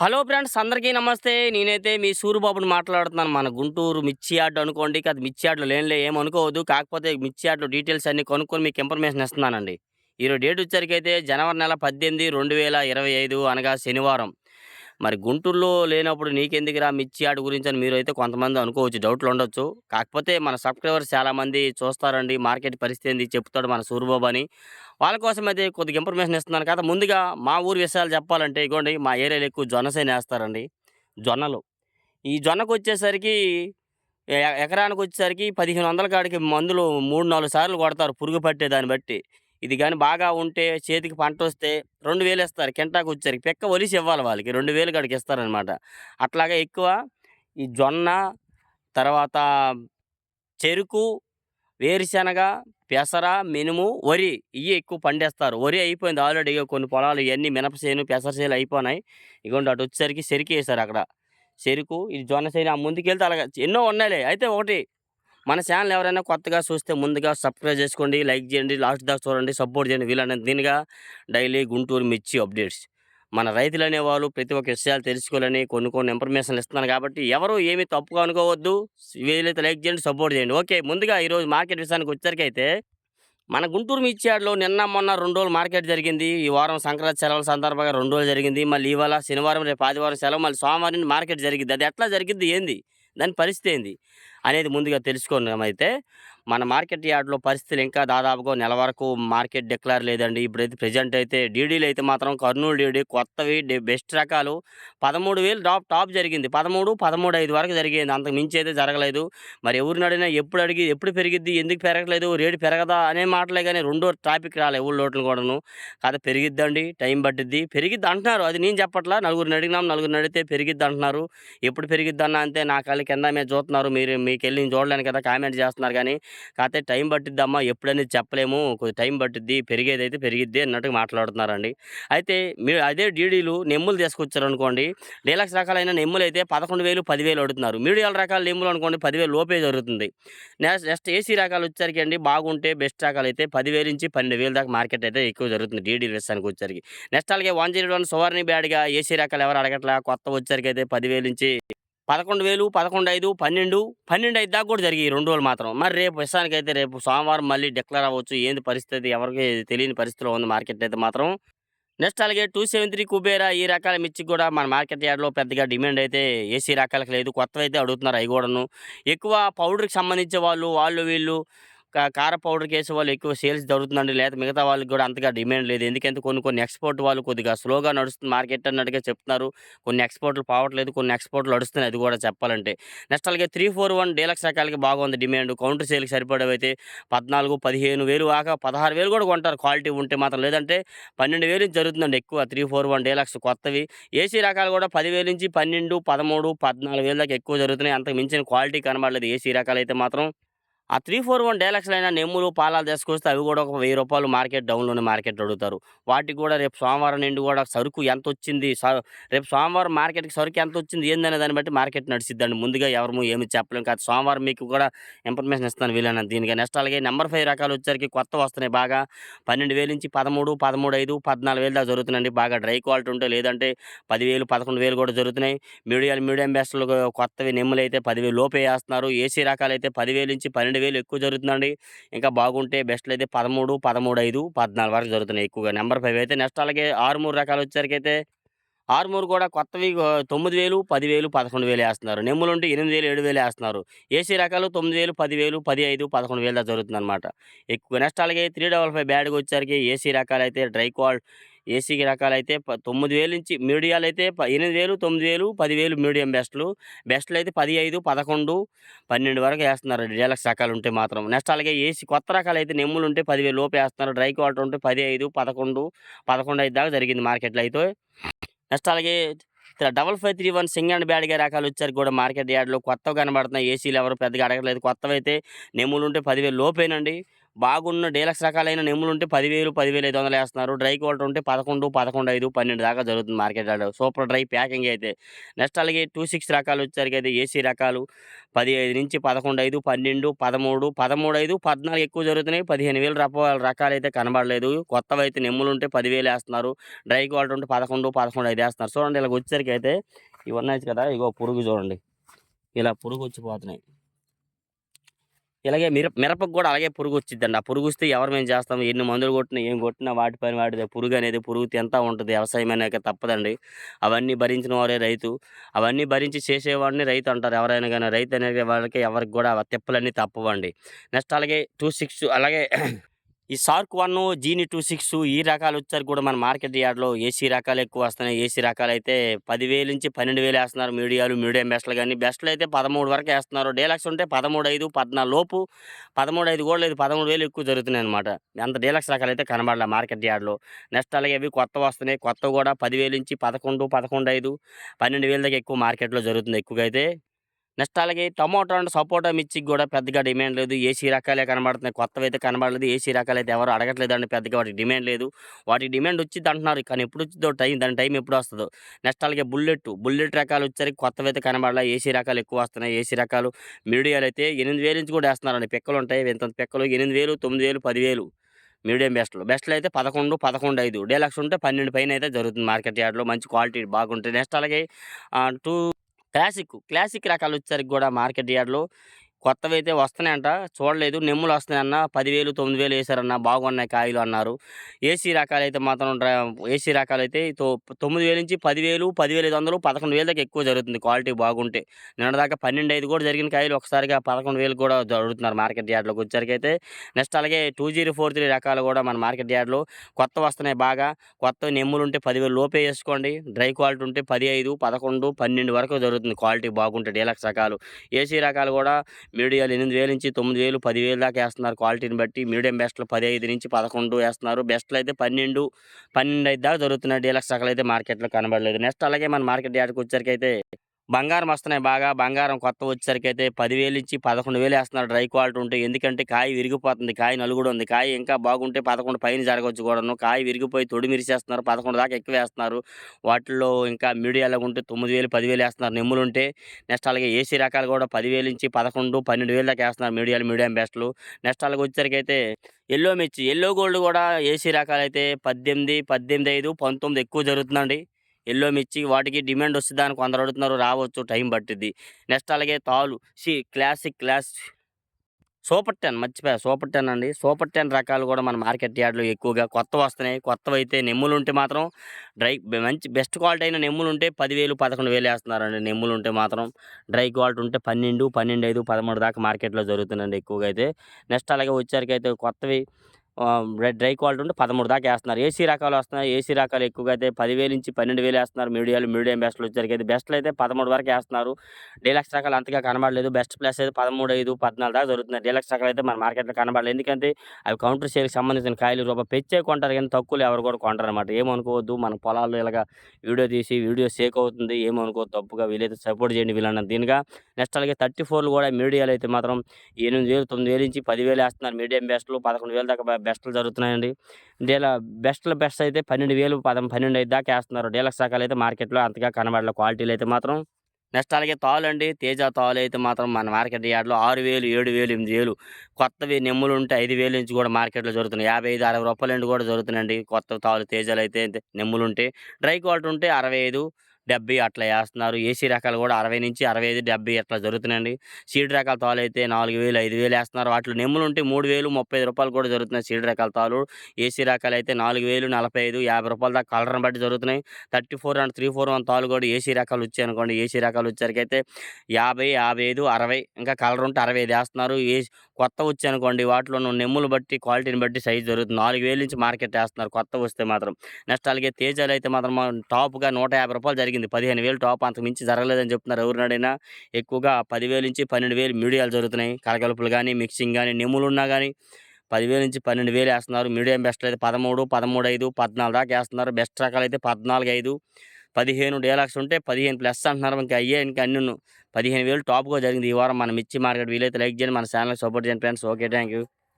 Hello friends అందరికీ నమస్తే. నేనైతే మీ సూరిబాబుని మాట్లాడుతున్నాను. మన గుంటూరు మిర్చి యార్డ్ అనుకోండి అది మిర్చి యార్డ్లో లేనిలే ఏమనుకోవద్దు కాకపోతే మిర్చి యార్డ్లో డీటెయిల్స్ అన్ని కొనుక్కొని మీకు ఇన్ఫర్మేషన్ ఇస్తున్నానండి. ఈరోజు డేట్ వచ్చరికైతే జనవరి నెల పద్దెనిమిది రెండు వేల ఇరవై ఐదు అనగా శనివారం. మరి గుంటూరులో లేనప్పుడు నీకెందుకురా మిర్చి ఆట గురించి అని మీరు అయితే కొంతమంది అనుకోవచ్చు డౌట్లు ఉండొచ్చు. కాకపోతే మన సబ్స్క్రైబర్స్ చాలామంది చూస్తారండి మార్కెట్ పరిస్థితి ఏంది చెప్తాడు మన సూర్యబాబు అని. వాళ్ళ కోసం అయితే కొద్దిగా ఇన్ఫర్మేషన్ ఇస్తున్నాను కదా ముందుగా మా ఊరి విషయాలు చెప్పాలంటే ఇగోండి మా ఏరియాలో ఎక్కువ జొన్నసేన వేస్తారండి జొన్నలు. ఈ జొన్నకు వచ్చేసరికి ఎకరానికి వచ్చేసరికి పదిహేను వందల కాడికి మందులు మూడు నాలుగు సార్లు కొడతారు పురుగు పట్టే దాన్ని బట్టి. ఇది కానీ బాగా ఉంటే చేతికి పంట వస్తే రెండు వేలు ఇస్తారు కింటాకు వచ్చేసరికి. పెక్క ఒలిసి ఇవ్వాలి వాళ్ళకి రెండు వేలు కాడికి ఇస్తారనమాట. అట్లాగే ఎక్కువ ఈ జొన్న తర్వాత చెరుకు వేరుశనగ పెసర మినుము వరి ఇవి ఎక్కువ పండేస్తారు. వరి అయిపోయింది ఆల్రెడీ కొన్ని పొలాలు ఇవన్నీ మినప చేను పెసర చేను అయిపోయినాయి ఇగోండి అటు వచ్చేసరికి చెరుకు వేశారు అక్కడ. చెరుకు ఇది జొన్న చేను ఆ ముందుకెళ్తే అలాగా ఎన్నో ఉన్నాయిలే. అయితే ఒకటి మన ఛానల్ ఎవరైనా కొత్తగా చూస్తే ముందుగా సబ్స్క్రైబ్ చేసుకోండి లైక్ చేయండి లాస్ట్ దాకా చూడండి సపోర్ట్ చేయండి. వీళ్ళని దీనిగా డైలీ గుంటూరు మిర్చి అప్డేట్స్ మన రైతులు అనేవాళ్ళు ప్రతి ఒక్క విషయాలు తెలుసుకోవాలని కొన్ని కొన్ని ఇన్ఫర్మేషన్లు ఇస్తున్నాను కాబట్టి ఎవరు ఏమి తప్పుగా అనుకోవద్దు. వీలైతే లైక్ చేయండి సపోర్ట్ చేయండి. ఓకే ముందుగా ఈరోజు మార్కెట్ విషయానికి వచ్చేసరికైతే మన గుంటూరు మిర్చియాడలో నిన్న మొన్న రెండు రోజులు మార్కెట్ జరిగింది. ఈ వారం సంక్రాంతి సెలవుల సందర్భంగా రెండు రోజులు జరిగింది. మళ్ళీ ఇవాళ శనివారం రేపు ఆదివారం సెలవు మళ్ళీ సోమవారం మార్కెట్ జరిగింది. అది ఎట్లా జరిగింది ఏంది దాని పరిస్థితి ఏంది? అనేది ముందుగా తెలుసుకున్నామైతే మన మార్కెట్ యార్డ్లో పరిస్థితులు ఇంకా దాదాపుగా నెల వరకు మార్కెట్ డిక్లేర్ లేదండి. ఇప్పుడైతే ప్రజెంట్ అయితే డీడీలు అయితే మాత్రం కర్నూలు డీడీ కొత్తవి బెస్ట్ రకాలు. పదమూడు వేలు టాప్ టాప్ జరిగింది. పదమూడు పదమూడు ఐదు వరకు జరిగింది. అంతకు మించి అయితే జరగలేదు. మరి ఎవరిని అడిగినా ఎప్పుడు అడిగి ఎప్పుడు పెరిగిద్ది ఎందుకు పెరగలేదు రేటు పెరగదా అనే మాటలే కానీ రెండో ట్రాఫిక్ రాలే ఊళ్ళో లోట్లు కూడాను. కదా పెరిగిద్దండి టైం పట్టిద్ది. పెరిగిద్ది అంటున్నారు. అది నేను చెప్పట్లా. నలుగురిని అడిగినాం నలుగురిని అడిగితే పెరిగిద్ది అంటున్నారు. ఎప్పుడు పెరిగిద్దన్నా అంతే నా కళ్ళ కింద మీద చూస్తున్నారు. మీరు మీకు వెళ్ళి చూడలేను కదా కామెంట్ చేస్తున్నారు కానీ కాకపోతే టైం పట్టిద్దమ్మా ఎప్పుడనేది చెప్పలేము. కొద్ది టైం పట్టిద్ది పెరిగేది అయితే పెరిగిద్ది అన్నట్టుగా మాట్లాడుతున్నారండి. అయితే మీరు అదే డీడీలు నెమ్ములు తీసుకొచ్చారు అనుకోండి డీలక్స్ రకాలైన నెమ్ములు అయితే పదకొండు వేలు పదివేలు అడుగుతున్నారు. మీడియాల రకాల నెమ్ములు అనుకోండి పదివేలు లోపే జరుగుతుంది. నెక్స్ట్ నెక్స్ట్ ఏసీ రకాలు వచ్చేసరికి అండి బాగుంటే బెస్ట్ రకాలు అయితే పదివేలు నుంచి పన్నెండు వేలు దాకా మార్కెట్ అయితే ఎక్కువ జరుగుతుంది డీడీ విషయానికి వచ్చేసరికి. నెక్స్ట్ అలాగే వన్ జీరో వన్ సువర్ణ బ్యాడ్గా ఏసీ రకాలు ఎవరు అడగట్లా? కొత్త వచ్చేసరికి అయితే పదివేలు నుంచి పదకొండు వేలు పదకొండు ఐదు పన్నెండు పన్నెండు ఐదు దాకా కూడా జరిగాయి రెండు రోజులు మాత్రం. మరి రేపు విషయానికి రేపు సోమవారం మళ్ళీ డిక్లేర్ అవ్వచ్చు. ఏంది పరిస్థితి? ఎవరికి తెలియని పరిస్థితిలో ఉంది మార్కెట్ అయితే మాత్రం. నెక్స్ట్ అలాగే టూ సెవెన్ త్రీ కుబేరా ఈ రకాల మిర్చికి కూడా మన మార్కెట్ యార్డ్లో పెద్దగా డిమాండ్ అయితే ఏసీ రకాలకు లేదు. కొత్తవి అయితే అడుగుతున్నారు అవి కూడాను ఎక్కువ పౌడర్కి సంబంధించే వాళ్ళు వాళ్ళు వీళ్ళు కార పౌడర్ కేసు వాళ్ళు ఎక్కువ సేల్స్ జరుగుతుందండి. లేదా మిగతా వాళ్ళకి కూడా అంతగా డిమాండ్ లేదు. ఎందుకంటే కొన్ని కొన్ని ఎక్స్పోర్ట్ వాళ్ళు కొద్దిగా స్లోగా నడుస్తుంది మార్కెట్ అన్నట్టుగా చెప్తున్నారు. కొన్ని ఎక్స్పోర్ట్లు పోవట్లేదు కొన్ని ఎక్స్పోర్ట్లు నడుస్తున్నాయి. అది కూడా చెప్పాలంటే. నెక్స్ట్ అలాగే త్రీ ఫోర్ వన్ డీలక్స్ రకాలకి బాగుంది డిమాండ్. కౌంటర్ సేల్కి సరిపడేవి అయితే పద్నాలుగు పదిహేను వేలు కాక పదహారు వేలు కూడా కొంటారు. క్వాలిటీ ఉంటే మాత్రం. లేదంటే పన్నెండు వేలు జరుగుతుందండి ఎక్కువ త్రీ ఫోర్ వన్ డీలక్స్ కొత్తవి. ఏసీ రకాలు కూడా పదివేలు నుంచి పన్నెండు పదమూడు పద్నాలుగు వేల దాకా ఎక్కువ జరుగుతున్నాయి. అంతకు మించిన క్వాలిటీ కనబడలేదు ఏసీ రకాలు అయితే మాత్రం. ఆ త్రీ ఫోర్ వన్ డైలాక్స్లు అయినా నెమ్ములు పాలాలు తీసుకొస్తే అవి కూడా ఒక వెయ్యి రూపాయలు మార్కెట్ డౌన్లోనే మార్కెట్ అడుగుతారు. వాటికి కూడా రేపు సోమవారం నుండి కూడా సరుకు ఎంత వచ్చింది రేపు సోమవారం మార్కెట్కి సరుకు ఎంత వచ్చింది ఏందనే దాన్ని బట్టి మార్కెట్ నడిచిద్దండి. ముందుగా ఎవరు ఏమి చెప్పలేము కాదు. సోమవారం మీకు కూడా ఇన్ఫర్మేషన్ ఇస్తాను వీలైనా దీనికి నెక్స్ట్ అలాగే నెంబర్ ఫైవ్ రకాలు వచ్చరికి కొత్త వస్తున్నాయి. బాగా పన్నెండు వేలు నుంచి పదమూడు పదమూడు ఐదు పద్నాలుగు వేలు దాకా జరుగుతున్నాయండి. బాగా డ్రై క్వాలిటీ ఉంటే లేదంటే పదివేలు పదకొండు వేలు కూడా జరుగుతున్నాయి. మీడియాలు మీడియం బెస్ట్లు కొత్తవి నెమ్ములు అయితే పదివేలు లోపే వేస్తున్నారు. ఏసీ రకాలు అయితే పదివేలు నుంచి పన్నెండు వేలు ఎక్కువ జరుగుతుందండి. ఇంకా బాగుంటే బెస్ట్లు అయితే పదమూడు పదమూడు ఐదు పద్నాలుగు వరకు జరుగుతున్నాయి ఎక్కువగా. నెంబర్ ఫైవ్ అయితే నెక్స్ట్ అలాగే ఆరు మూడు రకాలు వచ్చేసరికి అయితే ఆరుమూరు కూడా కొత్తవి తొమ్మిది వేలు పదివేలు పదకొండు వేలు వేస్తున్నారు. నెమ్ములు ఉంటే ఎనిమిది వేలు ఏడు వేలు వేస్తున్నారు. ఏసీ రకాలు తొమ్మిది వేలు పదివేలు పది ఐదు పదకొండు వేలు దాకా జరుగుతుంది అనమాట ఎక్కువ నెక్స్ట్ అలాగే త్రీ డబల్ ఫైవ్ బ్యాడ్కి వచ్చేసరికి ఏసీ రకాలు అయితే డ్రై క్వాల్ ఏసీ రకాలు అయితే ప- తొమ్మిది వేలు నుంచి మీడియాలు అయితే ఎనిమిది వేలు తొమ్మిది వేలు పదివేలు మీడియం బెస్ట్లు. బెస్ట్లు అయితే పది ఐదు పదకొండు పన్నెండు వరకు వేస్తున్నారు. డీలక్స్ రకాలు ఉంటే మాత్రం. నెక్స్ట్ అలాగే ఏసీ కొత్త రకాలు అయితే నెమ్ములు ఉంటే పదివేలు లోపు వేస్తున్నారు. డ్రై క్వాలిటీ ఉంటే పది ఐదు పదకొండు పదకొండు ఐదు దాకా జరిగింది మార్కెట్లో అయితే. నెక్స్ట్ అలాగే డబల్ ఫైవ్ త్రీ వన్ సింగ్ అండ్ బ్యాడ్గా రకాలు వచ్చారు కూడా మార్కెట్ యార్డ్లో. కొత్తవి కనబడుతున్నాయి. ఏసీలు ఎవరు పెద్దగా అడగలేదు కొత్తవి అయితే నెమ్ములు ఉంటే పదివేలు లోపేనండి. బాగున్న డీలక్స్ రకాలైన నెమ్ములు ఉంటే పదివేలు పదివేలు ఐదు వందలు వేస్తున్నారు. డ్రై క్వాలిటీ ఉంటే పదకొండు పదకొండు ఐదు పన్నెండు దాకా జరుగుతుంది మార్కెట్ సూపర్ డ్రై ప్యాకింగ్ అయితే. నెక్స్ట్ అలాగే టూ సిక్స్ రకాలు వచ్చేసరికి అయితే ఏసీ రకాలు పదిహేను నుంచి పదకొండు ఐదు పన్నెండు పదమూడు పదమూడు ఐదు పద్నాలుగు ఎక్కువ జరుగుతున్నాయి. పదిహేను వేలు రకాల రకాలు అయితే కనబడలేదు. కొత్తవి అయితే నెమ్ములు ఉంటే పదివేలు వేస్తున్నారు. డ్రై క్వాలిటీ ఉంటే పదకొండు పదకొండు ఐదు వేస్తున్నారు. చూడండి ఇలా వచ్చేసరికి అయితే ఇవి ఉన్నాయి కదా ఇగో పురుగు చూడండి. ఇలా పురుగు వచ్చిపోతున్నాయి. ఇలాగే మిరప మిరపకు కూడా అలాగే పురుగు వచ్చిందండి ఆ పురుగు వస్తే ఎవరు మేము చేస్తాం? ఎన్ని మందులు కొట్టినా ఏం కొట్టినా వాటి పని వాటి పురుగు అనేది పురుగు ఎంత ఉంటుంది. వ్యవసాయం అనేక తప్పదండి. అవన్నీ భరించిన వారే రైతు. అవన్నీ భరించి చేసేవాడిని రైతు అంటారు ఎవరైనా కానీ రైతు అనే వాళ్ళకి ఎవరికి కూడా తెప్పలన్నీ తిప్పలన్నీ తప్పవండి. నెక్స్ట్ అలాగే టూ సిక్స్ అలాగే ఈ సార్క్ వన్ జీని టూ సిక్స్ ఈ రకాలు వచ్చారు కూడా మన మార్కెట్ యార్డ్లో. ఏసీ రకాలు ఎక్కువ వస్తున్నాయి. ఏసీ రకాలు అయితే పదివేలు నుంచి పన్నెండు వేలు వేస్తున్నారు మీడియాలు మీడియం బెస్ట్లు కానీ. బెస్ట్లు అయితే పదమూడు వరకు వేస్తున్నారు. డీలక్స్ ఉంటే పదమూడు ఐదు పద్నాలుగు లోపు. పదమూడు ఐదు కూడా లేదు. పదమూడు వేలు ఎక్కువ జరుగుతున్నాయి అనమాట అంత డీలక్స్ రకాలు అయితే కనబడలే మార్కెట్ యార్డ్లో. నెక్స్ట్ అలాగే అవి కొత్త వస్తున్నాయి. కొత్త కూడా పదివేలు నుంచి పదకొండు పదకొండు ఐదు పన్నెండు వేల దాకా ఎక్కువ మార్కెట్లో జరుగుతుంది ఎక్కువగా అయితే. నెక్స్ట్ అలాగే టమాటో అండ్ సపోటా మిర్చికి కూడా పెద్దగా డిమాండ్ లేదు. ఏసీ రకాలే కనబడుతున్నాయి. కొత్తవి అయితే కనబడలేదు. ఏసీ రకాలు అయితే ఎవరు అడగట్లేదండి. పెద్దగా వాటికి డిమాండ్ లేదు. వాటికి డిమాండ్ వచ్చింది అంటున్నారు. కానీ ఎప్పుడు వచ్చిందో టైం దాని టైం ఎప్పుడు వస్తుందో. నెక్స్ట్ అలాగే బుల్లెట్ బుల్లెట్ రకాలు వచ్చేసరికి కొత్తవి అయితే కనబడలే ఏసీ రకాలు ఎక్కువ వస్తున్నాయి. ఏసీ రకాలు మీడియాలు అయితే ఎనిమిది వేలు నుంచి కూడా వేస్తున్నారండి. పిక్కలు ఉంటాయి. ఎంత పిక్కలు? ఎనిమిది వేలు తొమ్మిది వేలు పదివేలు మీడియం బెస్ట్లు. బెస్ట్లు అయితే పదకొండు పదకొండు ఐదు. డీలక్స్ ఉంటే పన్నెండు పైన అయితే జరుగుతుంది మార్కెట్ యార్డ్లో. మంచి క్వాలిటీ బాగుంటుంది నెక్స్ట్ అలాగే టూ క్లాసిక్ క్లాసిక్ రకాలు వచ్చేసరికి కూడా మార్కెట్ యార్డ్లో కొత్తవి అయితే వస్తున్నాయంట. చూడలేదు. నెమ్ములు వస్తున్నాయన్న. పదివేలు తొమ్మిది వేలు వేసారన్న బాగున్నాయి కాయలు అన్నారు. ఏసీ రకాలు అయితే మాత్రం ఏసీ రకాలు అయితే తో- తొమ్మిది వేలు నుంచి పదివేలు పదివేలు ఐదు వందలు పదకొండు వేల దాకా ఎక్కువ జరుగుతుంది. క్వాలిటీ బాగుంటే. నిన్నదాకా పన్నెండు ఐదు కూడా జరిగిన కాయలు ఒకసారిగా పదకొండు వేలు కూడా జరుగుతున్నారు మార్కెట్ యార్డ్లోకి వచ్చేసరికి అయితే. నెక్స్ట్ అలాగే టూ జీరో ఫోర్ త్రీ రకాలు కూడా మన మార్కెట్ యార్డ్లో కొత్త వస్తున్నాయి బాగా. కొత్త నెమ్ములు ఉంటే పదివేలు లోపే వేసుకోండి. డ్రై క్వాలిటీ ఉంటే పది ఐదు పదకొండు పన్నెండు వరకు జరుగుతుంది. క్వాలిటీ బాగుంటుంది డీలక్స్ రకాలు. ఏసీ రకాలు కూడా మీడియాలు ఎనిమిది వేల నుంచి తొమ్మిది వేలు పదివేలు దాకా వేస్తున్నారు క్వాలిటీని బట్టి. మీడియం బెస్ట్లు పది నుంచి పదకొండు వేస్తున్నారు. బెస్ట్లు అయితే పన్నెండు పన్నెండు ఐదు దాకా దొరుకుతున్నాయి. డీలక్స్ రకాలు అయితే మార్కెట్లో కనబడలేదు. నెక్స్ట్ అలాగే మన మార్కెట్ యార్డ్కి వచ్చరికి అయితే బంగారం వస్తున్నాయి బాగా. బంగారం కొత్త వచ్చేసరికి అయితే పదివేలు నుంచి పదకొండు వేలు వేస్తున్నారు డ్రై క్వాలిటీ ఉంటే. ఎందుకంటే కాయ విరిగిపోతుంది. కాయ నలుగుడు ఉంది. కాయ ఇంకా బాగుంటే పదకొండు పైన జరగవచ్చు కూడాను. కాయ విరిగిపోయి తొడి మిరిసేస్తున్నారు పదకొండు దాకా ఎక్కువ వేస్తున్నారు. వాటిల్లో ఇంకా మీడియాలో ఉంటే తొమ్మిది వేలు పదివేలు వేస్తున్నారు. నెమ్ములు ఉంటే నెక్స్ట్ అలాగే ఏసీ రకాలు కూడా పదివేలు నుంచి పదకొండు పన్నెండు వేలు దాకా వేస్తున్నారు మీడియాలు. మీడియం బెస్ట్లు. నెక్స్ట్ అలాగే వచ్చేసరికి అయితే ఎల్లో మిర్చి ఎల్లో గోల్డ్ కూడా ఏసీ రకాలు అయితే పద్దెనిమిది పద్దెనిమిది ఐదు పంతొమ్మిది ఎక్కువ జరుగుతుందండి. ఎల్లో మిర్చి వాటికి డిమాండ్ వస్తుంది అని కొందరు అడుగుతున్నారు రావచ్చు టైం పట్టిద్ది. నెక్స్ట్ అలాగే తాలు. C classic class super ten మర్చిపోయా సూపర్ టెన్ అండి. సూపర్ టెన్ రకాలు కూడా మన మార్కెట్ యార్డ్లో ఎక్కువగా కొత్త వస్తున్నాయి. కొత్తవి అయితే నెమ్ములు ఉంటే మాత్రం డ్రై మంచి బెస్ట్ క్వాలిటీ అయిన నెమ్ములు ఉంటే పదివేలు పదకొండు వేలు వేస్తున్నారండి నెమ్ములు ఉంటే మాత్రం. డ్రై క్వాలిటీ ఉంటే పన్నెండు పన్నెండు ఐదు పదమూడు దాకా మార్కెట్లో జరుగుతుందండి ఎక్కువగా అయితే. నెక్స్ట్ అలాగే వచ్చేసరికి అయితే కొత్తవి డ్రై డ్రై క్వాలిటీ ఉంటే పదమూడు దాకా వేస్తున్నారు. ఏసీ రకాలు వస్తున్నాయి. ఏసీ రకాలు ఎక్కువగా అయితే పదివేలు నుంచి పన్నెండు వేలు వేస్తున్నారు. మీడియాలు మీడియం బెస్ట్లు వచ్చేసరికి అయితే బెస్ట్లు అయితే పదమూడు వరకు వేస్తున్నారు. డీలక్స్ రకాలు అంతగా కనబడలేదు. బెస్ట్ ప్లస్ అయితే పదమూడు ఐదు పద్నాలుగు దాకా దొరుకుతున్నాయి. డీలక్స్ రకాలు అయితే మన మార్కెట్లో కనబడలేదు. ఎందుకంటే అవి కౌంటర్ షేర్కి సంబంధించిన కాయలు రూపాయ పెంచే కొంటారు కానీ తక్కువలు ఎవరు కూడా కొంటారు అనమాట ఏమనుకోవద్దు. మన పొలాల్లో ఇలాగా వీడియో తీసి వీడియో సేక్ అవుతుంది. ఏమనుకో తప్పుగా వీలైతే సపోర్ట్ చేయండి వీళ్ళన్న దీనిగా నెక్స్ట్ అలాగే థర్టీ ఫోర్లు కూడా మీడియాలు అయితే మాత్రం ఎనిమిది వేలు తొమ్మిది వేలు నుంచి పదివేలు వేస్తున్నారు. మీడియం బెస్ట్లు పదకొండు వేలు దాకా బెస్ట్లు జరుగుతున్నాయండి. డీలా బెస్ట్ల బెస్ట్ అయితే పన్నెండు వేలు పదం పన్నెండు ఐదు దాకా వేస్తున్నారు. డీలక్స్ రకాలు అయితే మార్కెట్లో అంతగా కనబడలే క్వాలిటీలు అయితే మాత్రం నెక్స్ట్ అలాగే తాలు అండి. తేజ తాలు అయితే మాత్రం మన మార్కెట్ యార్డ్లో ఆరు వేలు ఏడు వేలు ఎనిమిది వేలు. కొత్తవి నెమ్ములు ఉంటే ఐదు వేలు నుంచి కూడా మార్కెట్లో జరుగుతున్నాయి. యాభై ఐదు అరవై రూపాయలు కూడా జరుగుతున్నాయండి. కొత్త తాలు తేజాలు అయితే నెమ్ములు ఉంటే. డ్రై క్వాలిటీ ఉంటే అరవై ఐదు డెబ్బై అట్లా వేస్తున్నారు ఏసీ రకాలు కూడా అరవై నుంచి అరవై ఐదు డెబ్బై అట్లా జరుగుతున్నాయండి. సీడ్ రకాల తాలు అయితే నాలుగు వేలు ఐదు వేలు వేస్తున్నారు వాటిలో నెమ్ములు ఉంటే మూడు వేలు ముప్పై రూపాయలు కూడా జరుగుతున్నాయి సీడ్ రకాల తాలు. ఏసీ రకాలు అయితే నాలుగు వేలు నలభై ఐదు యాభై రూపాయల దాకా కలర్ని బట్టి జరుగుతున్నాయి. Thirty four and three four one తాలు కూడా ఏసీ రకాలు వచ్చాయి అనుకోండి. ఏసీ రకాలు వచ్చేసరికి అయితే యాభై యాభై ఐదు అరవై ఇంకా కలర్ ఉంటే అరవై ఐదు వేస్తున్నారు. ఏ కొత్త వచ్చాయి అనుకోండి వాటిలో నెమ్ములు బట్టి క్వాలిటీని బట్టి సైజ్ జరుగుతుంది. నాలుగు వేలు నుంచి మార్కెట్ వేస్తున్నారు కొత్త వస్తే మాత్రం. నెక్స్ట్ అలాగే తేజాలు అయితే మాత్రం టాప్గా నూట యాభై రూపాయలు జరిగింది. పదిహేను వేలు టాప్ అంతకు మించి జరగలేదని చెప్తున్నారు. ఎవరినైనా ఎక్కువగా పదివేలు నుంచి పన్నెండు వేలు మీడియాలు జరుగుతున్నాయి. కలగలుపులు కానీ మిక్సింగ్ కానీ నెమ్ములు ఉన్నా కానీ పదివేలు నుంచి పన్నెండు వేలు వేస్తున్నారు. మీడియం బెస్ట్ అయితే పదమూడు పదమూడు ఐదు పద్నాలుగు దాకా వేస్తున్నారు. బెస్ట్ రకాలు అయితే పద్నాలుగు ఐదు. పదిహేను డేలాక్స్ ఉంటే పదిహేను ప్లస్ అంటున్నారు. ఇంకా అయ్యే ఇంకా అన్ని పదిహేను వేలు టాప్గా జరిగింది ఈ వారం. మన ఇచ్చి మార్కెట్ వీలైతే లైక్ చేయండి. మన ఛానల్ సపోర్ట్ చేయండి ఫ్రెండ్స్. Okay thank you